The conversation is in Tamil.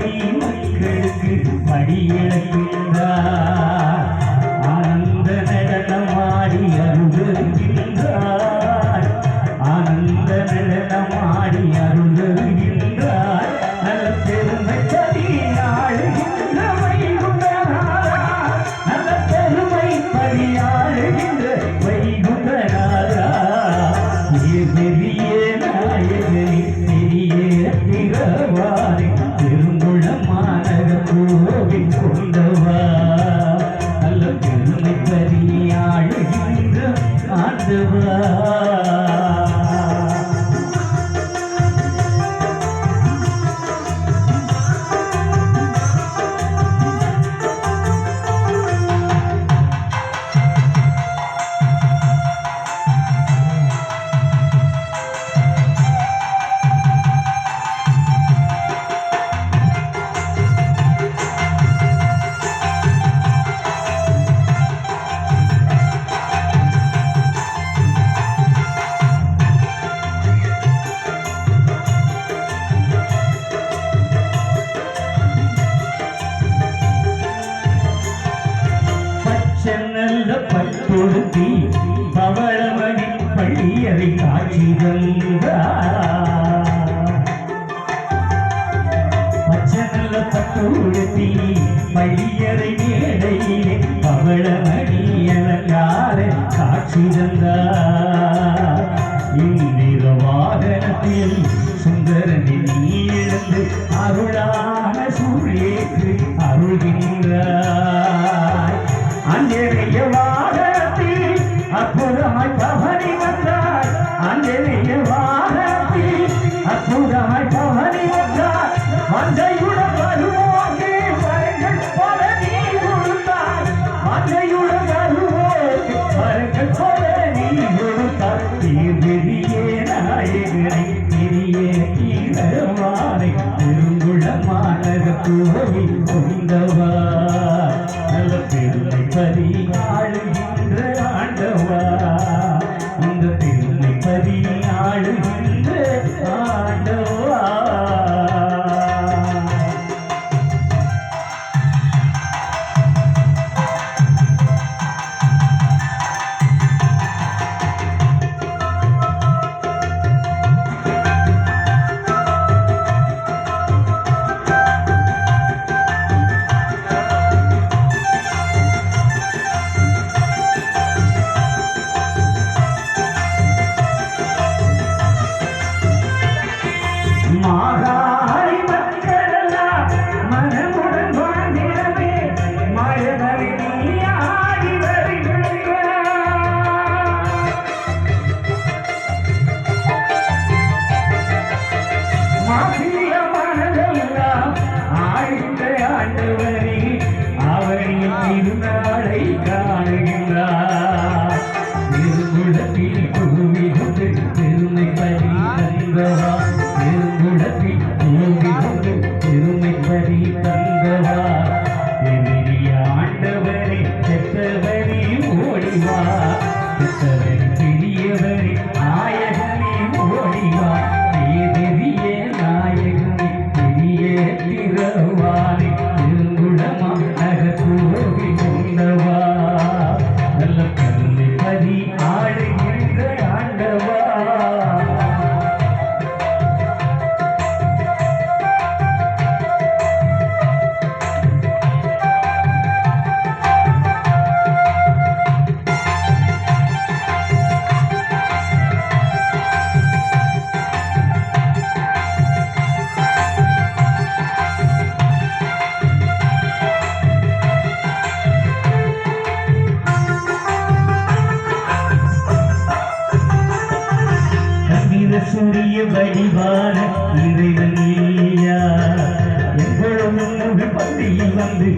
அடி மக்களுக்கு படியளக்கு பச்சனல்ல பட்டு உடுத்தி பள்ளியறை மேடையிலே பவள மணியலங்கார காட்சி தந்தார் இந்நிற வாகனத்தில் சுந்தரனி நீ எழுந்து அருளான சூரியேற்று அருள்கின்ற பூவை புரிந்தவா நல்ல பெருமை பறி ஆளுகின்ற ஆண்டவா. திருமை பறி அறிந்தவா பெருங்குடத்தில் ஓங்கி கொண்டு திருமை ఉంది